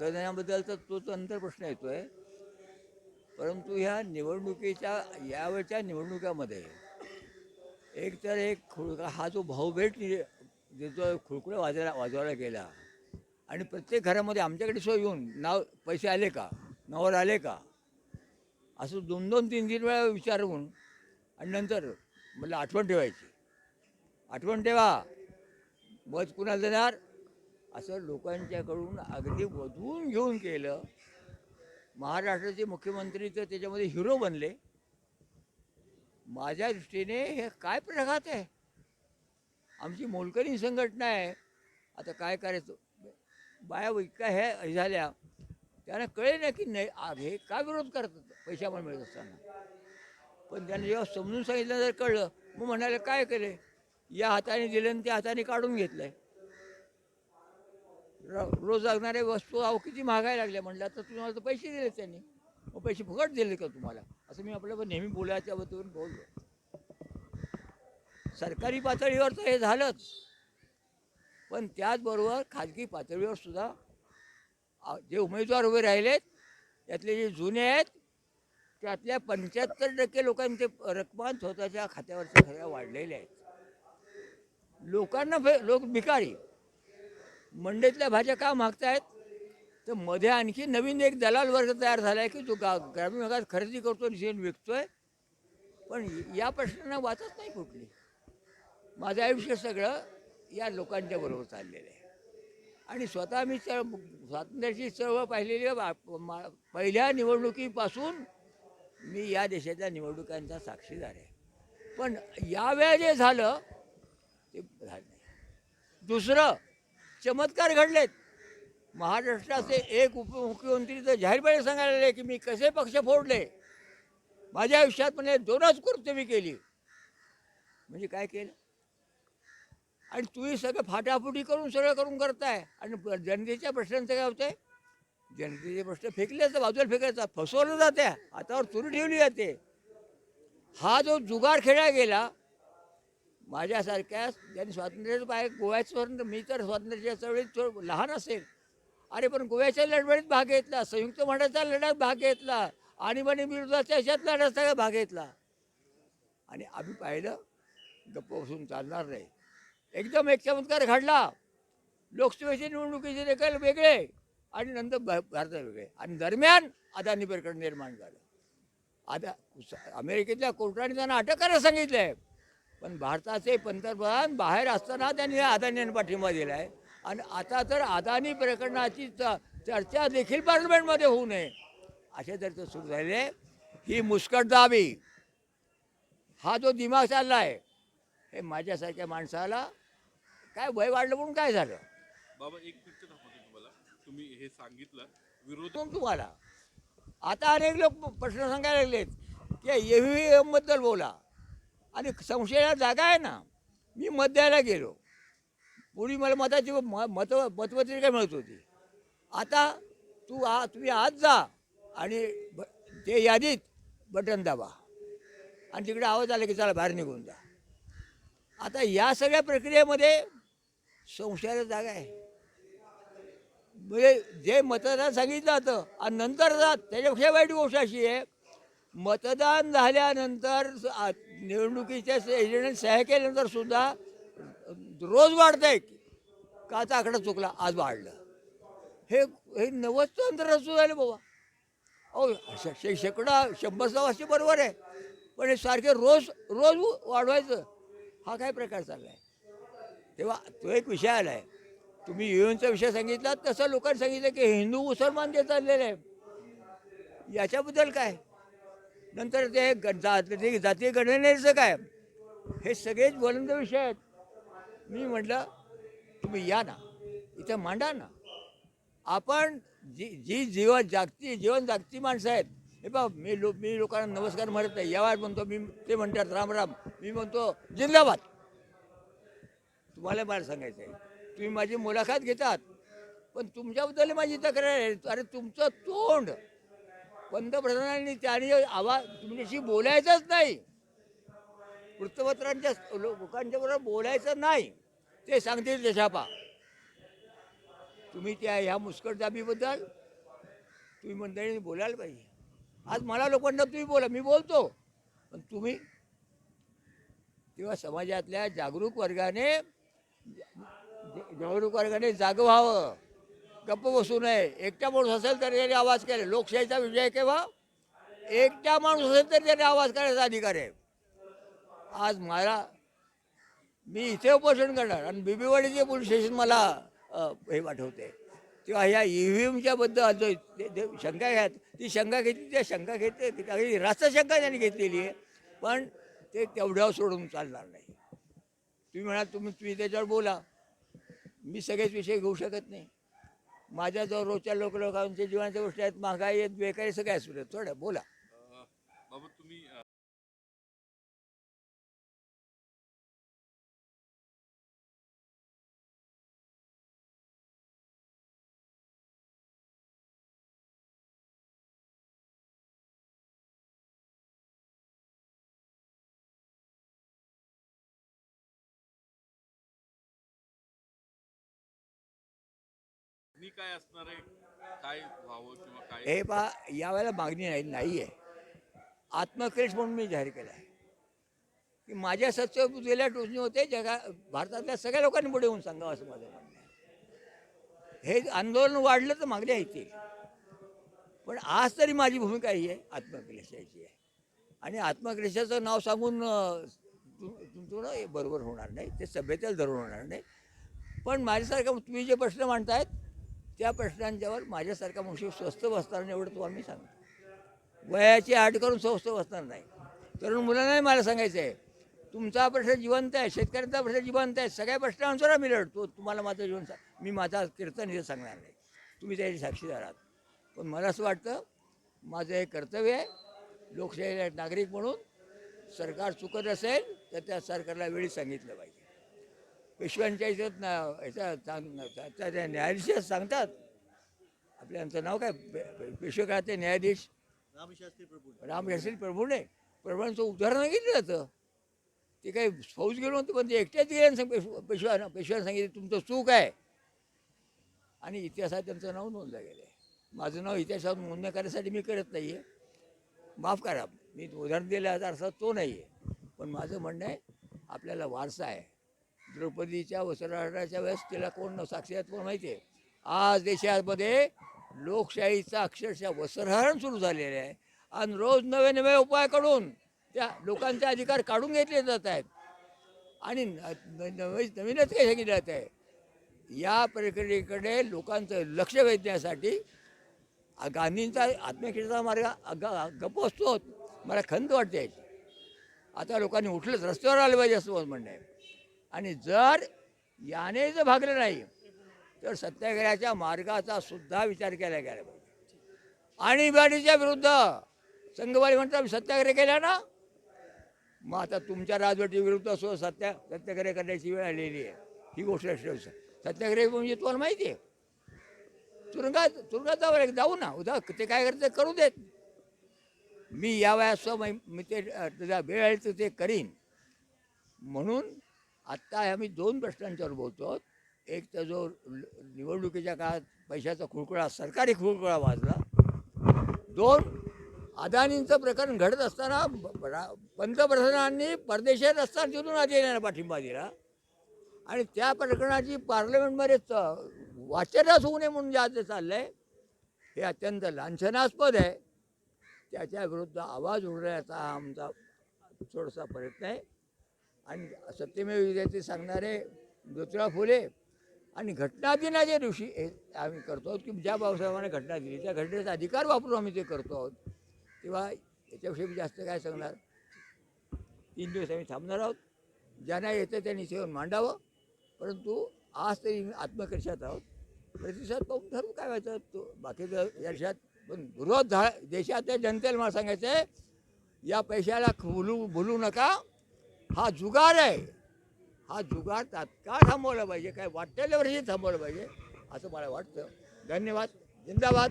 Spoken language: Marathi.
मतदानाबद्दल तर नंतर प्रश्न येतो आहे परंतु ह्या निवडणुकीच्या यावेळच्या निवडणुकामध्ये एक तर एक खुळका हा जो भाऊभेट नि- जो खुळकुळा वाजवायला वाजवायला गेला आणि प्रत्येक घरामध्ये आमच्याकडे सोय येऊन नाव पैसे आले का? नावावर आले का? असं दोन दोन तीन तीन वेळा विचारून आणि नंतर मला आठवण ठेवायची. आठवण ठेवा. मत कुणाला देणार? असं लोकांच्याकडून अगदी वधून घेऊन केलं. महाराष्ट्राचे मुख्यमंत्री तर त्याच्यामध्ये हिरो बनले. माझ्या दृष्टीने हे काय प्रघात आहे? आमची मोलकरी संघटना आहे. आता काय करायचं? बाया इतका हे झाल्या. त्यांना कळे ना की नाही आग हे का विरोध करतात? पैशामुळे मिळत असताना. पण त्यांनी जेव्हा समजून सांगितलं जर कळलं मग म्हणाले काय केले या हाताने दिलं आणि त्या हाताने काढून घेतलं आहे रोज लागणाऱ्या वस्तू अहो किती महागायला लागल्या म्हटलं तर तुम्हाला तर पैसे दिले त्यांनी. मग पैसे फुकट दिले का तुम्हाला? असं मी आपल्याला नेहमी बोलायच्या बद्दल बोललो. सरकारी पातळीवर तर हे झालंच. पण त्याचबरोबर खाजगी पातळीवर सुद्धा जे उमेदवार उभे राहिलेत त्यातले जे जुने आहेत त्यातल्या पंच्याहत्तर टक्के लोकांचे रकमा स्वतःच्या खात्यावरच्या सगळ्या वाढलेल्या आहेत. लोकांना फे लोक भिकारी. मंडईतल्या भाज्या का मागतायत? तर मध्ये आणखी नवीन एक दलाल वर्ग तयार झाला आहे की जो गा ग्रामीण भागात खरेदी करतो आणि शेण विकतोय. पण या प्रश्नांना वाचत नाही कुठली. माझं आयुष्य सगळं या लोकांच्या बरोबर चाललेलं आहे. आणि स्वतः मी चळ स्वातंत्र्याची चळवळ पाहिलेली आहे. बा- मा- पहिल्या निवडणुकीपासून मी या देशाच्या निवडणुकांचा साक्षीदार आहे. पण यावेळेला जे झालं ते झालं नाही. दुसरं चमत्कार घडलेत. महाराष्ट्राचे एक उपमुख्यमंत्री तर जाहीरपणे सांगायला लागले की मी कसे पक्ष फोडले? माझ्या आयुष्यात म्हणजे दोनच कृत्य मी केली. म्हणजे काय केलं? आणि तुम्ही सगळं फाटाफुटी करून सगळं करून करताय. आणि जनतेच्या प्रश्नांचं काय होतंय? जनतेचे प्रश्न फेकले जातात बाजूला फेकायचा. फसवलं जाते हातावर चुरी ठेवली जाते. हा जो जुगार खेळला गेला माझ्यासारख्या ज्यांनी स्वातंत्र्याचं पाय गोव्याचं स्वातंत्र्य मी तर स्वातंत्र्याच्या चळवळीत थोडं लहान असेल. अरे पण गोव्याच्या लढवळीत भाग घेतला संयुक्त महाराष्ट्राच्या लढ्यात भाग घेतला आणीबाणी विरोधाच्या ह्याच्यात लढ्यात सगळा भाग घेतला. आणि आम्ही पाहिलं गप्प बसून चालणार नाही. एकदम एक चमत्कार घडला. लोकसभेचे निवडणुकीचे निकाल वेगळे आणि नंतर भ भारतात वेगळे. आणि दरम्यान अदानी प्रकरण निर्माण झालं. आता अमेरिकेतल्या कोर्टाने त्यांना अटक करायला सांगितलं आहे पण भारताचे पंतप्रधान बाहेर असताना त्यांनी अदानी यांना पाठिंबा दिला आहे आणि आता तर अदानी प्रकरणाची च- चर्चा देखील पार्लमेंटमध्ये होऊ नये. अशा चर्चा सुरू आहे ही मुस्कटदाबी हा जो दिमाग चालला आहे हे माझ्यासारख्या माणसाला काय वय वाढलं म्हणून काय झालं? बाबा एक थांबवतो तुम्हाला. तुम्ही हे सांगितलं विरोध तुम्हाला? आता अनेक लोक प्रश्न सांगायला लागलेत की ई बद्दल बोला. आणि संशयाला जागा आहे ना मी मत द्यायला गेलो. पूर्वी मला मताची म- मत मतपत्रिका मिळत होती. आता तू आ तुम्ही आज जा आणि ब- ते यादीत बटन दाबा. आणि तिकडे आवाज आला की चला बाहेर निघून जा. आता या सगळ्या प्रक्रियेमध्ये संशयाला जागा आहे. म्हणजे जे मतदान सांगितलं जातं आणि नंतर जात त्याच्यापेक्षा वाईट गोष्ट अशी आहे मतदान झाल्यानंतर आ- निवडणुकीच्या एजंट सह्या केल्यानंतर सुद्धा रोज वाढत आहे काचा आकडा चुकला आज वाढलं. हे हे नव्वदचं अंतर सुरू झालं बाबा. अहो श- शे शेकडा शंभर सव्वाशे बरोबर आहे. पण हे सारखे रोज रोज वाढवायचं हा काय प्रकार चालला आहे तेव्हा तो एक विषय आला आहे तुम्ही युएनचा विषय सांगितला तसं लोकांनी सांगितलं की हिंदू मुसलमान जे चाललेले आहे याच्याबद्दल काय? नंतर ते ग- जाती जातीय गणनेचं काय? हे सगळेच बोलंद विषय आहेत. मी म्हटलं तुम्ही या ना. इथं मांडा ना. आपण जी जी जीवन जागती जीवन जागती माणसं आहेत. हे बा मी लो मी लोकांना नमस्कार म्हणत नाही. यावाज म्हणतो मी ते म्हणतात राम राम. मी म्हणतो जिंदाबाद. तुम्हाला मला सांगायचं आहे तुम्ही माझी मुलाखत घेतात पण तुमच्याबद्दल माझी तक्रार आहे. अरे तुमचं तोंड पंतप्रधानांनी त्यांनी आवाज तुमच्याशी बोलायचंच नाही. वृत्तपत्रांच्या लोकांच्या बरोबर बोलायचं नाही. ते सांगतील देशापा. तुम्ही त्या ह्या मुस्कटदाबीबद्दल तुम्ही मंडळीने बोलायला पाहिजे. आज मला लोकांना तुम्ही बोला मी बोलतो. पण तुम्ही तेव्हा समाजातल्या जागरूक वर्गाने जागरूक वर्गाने जागं व्हावं. गप्प बसू नये. एकटा माणूस असेल तर त्याने आवाज केला लोकशाहीचा विजय केव्हा? एकटा माणूस असेल तर त्याने आवाज करायचा अधिकार आहे. आज मला मी इथे उपोषण करणार आणि बीबीवाडीचे पोलीस स्टेशन मला हे पाठवते. किंवा ह्या ई व्ही एमच्या बद्दल जो ते- शंका घ्या ती शंका घेतली त्या शंका घेतली रास्त शंका त्यांनी घेतलेली आहे. पण ते तेवढ्यावर सोडून चालणार नाही. तुम्ही म्हणा तुम्ही तुम्ही त्याच्यावर बोला. मी सगळेच विषय घेऊ शकत नाही. माझ्याजवळ रोजच्या लोक लोकांच्या जीवनाच्या गोष्टी आहेत महागाई आहेत बेकारी सगळ्या असू देत थोडं बोला. मागणी काय असणार आहे? काय व्हावं किंवा काय हे पा यावेळेला मागणी नाही नाही आहे आत्मक्रेश म्हणून मी जाहीर केला आहे की माझ्या सत्य टोचणी होते जगा भारतातल्या सगळ्या लोकांनी पुढे येऊन सांगावं असं माझं म्हणणं आहे. हे आंदोलन वाढलं तर मागणी येतील पण आज तरी माझी भूमिका ही आहे आत्मक्लेशाची आहे. आणि आत्मक्लेशाचं नाव सांगून अं, तु- तुमचं ना हे बरोबर होणार नाही ते सभ्यतेला धरून होणार नाही. पण माझ्यासारखं तुम्ही जे प्रश्न मांडतायत त्या प्रश्नांच्यावर माझ्यासारखा मनुष्य स्वस्त बसणार नाही एवढं तुम्हाला मी सांगतो. वयाची आठ करून स्वस्त बसणार नाही. तरुण मुलांनाही मला सांगायचं आहे तुमचा प्रश्न जिवंत आहे शेतकऱ्यांचा प्रश्न जिवंत आहे सगळ्या प्रश्नांवर मी लढतो. तुम्हाला माझं जीवन सा- मी माझा कीर्तन हे सांगणार नाही. तुम्ही त्याची साक्षीदार आहात. पण मला असं वाटतं माझं हे कर्तव्य आहे लोकशाही नागरिक म्हणून सरकार चुकत असेल तर त्या सरकारला वेळी सांगितलं पाहिजे. पेशव्यांच्या याच्यात ना याच्या सांग- त्या- त्या न्यायाधीश सांगतात. आपल्याचं नाव काय? पेशवे काळातले न्यायाधीश रामशास्त्री प्रभू रामशास्त्री प्रभूने प्रभूंचं उदाहरण घेतलं जातं. ते काही फौज गेलो नव्हते पण ते एकट्याच गेले सांग- पेशव पेशव्या पेशव्यानं सांगितलं तुमचं चूक आहे. आणि इतिहासात त्यांचं नाव नोंदलं गेलं आहे माझं नाव इतिहासात नोंद करण्यासाठी मी करत नाही आहे माफ करा मी उदाहरण दिलं अर्थ तो नाही आहे पण माझं म्हणणं आहे आपल्याला वारसा आहे. द्रौपदीच्या वस्त्रहरणाच्या वेळेस तिला कोण साक्षीदार कोण माहिती आहे आज देशामध्ये लोकशाहीचं अक्षरशः वस्त्रहरण सुरू झालेलं आहे. आणि रोज नवे नवे उपाय करून त्या लोकांचे अधिकार काढून घेतले जात आहेत. आणि न- नवे नवीनच काही सांगितलं जात आहे. या प्रक्रियेकडे लोकांचं लक्ष वेधण्यासाठी गांधींचा आत्महत्येचा मार्ग गप्प असतो मला खंत वाटते. याची आता लोकांनी उठलंच रस्त्यावर आलं पाहिजे असं म्हणणं आहे. आणि जर याने जर भागलं नाही तर सत्याग्रहाच्या मार्गाचा सुद्धा विचार केला गेला पाहिजे. आणीबाणीच्या विरुद्ध संघवारी म्हणतात सत्याग्रह केला ना मग आता तुमच्या राजवटी विरुद्ध असो सत्या सत्याग्रह करण्याची वेळ आलेली आहे. ही गोष्ट लक्षात सत्याग्रह म्हणजे तुम्हाला माहिती आहे. तुरुंगात तुरुंगात जावं लागेल जाऊ ना. उद्या ते काय करते करू देत. मी या वयास मी ते तुझा वेळ आहे तर ते करीन. म्हणून आत्ता आम्ही दोन प्रश्नांच्यावर बोलतो. आहोत एक तर जो ल- निवडणुकीच्या काळात पैशाचा खुळकुळा सरकारी खुळकुळा वाजला. दोन अदानींचं प्रकरण घडत असताना पंतप्रधानांनी परदेशात असताना तिथून अदानीला पाठिंबा दिला. आणि त्या प्रकरणाची पार्लमेंटमध्ये च- वाचनाच होऊ नये म्हणून जे आज चाललं आहे हे अत्यंत लांछनास्पद आहे. त्याच्या विरुद्ध आवाज उडण्याचा हा आमचा थोडासा प्रयत्न आहे. आणि सत्यमेव विजयाचे सांगणारे ज्योतिराव फुले आणि घटना दिनाच्या दिवशी हे आम्ही करतो आहोत की ज्या बाबासाहेबांना घटना दिली त्या घटनेचा अधिकार वापरून आम्ही ते करतो आहोत. तेव्हा याच्याविषयी मी जास्त काय सांगणार? तीन दिवस आम्ही थांबणार आहोत. ज्यांना येतं त्यांनी सेवन मांडावं. परंतु आज तरी मी आत्मकर्षात आहोत. प्रतिसाद पाहून ठरवू काय व्हायचं? तो बाकीचं वर्षात पण विरोध झा देशातल्या जनतेला मला सांगायचं आहे या पैशाला भुलू भुलू नका. हा जुगार आहे. हा जुगार तात्काळ थांबवला पाहिजे. काय वाटेल वर्षी थांबवलं पाहिजे असं मला वाटतं. धन्यवाद. जिंदाबाद.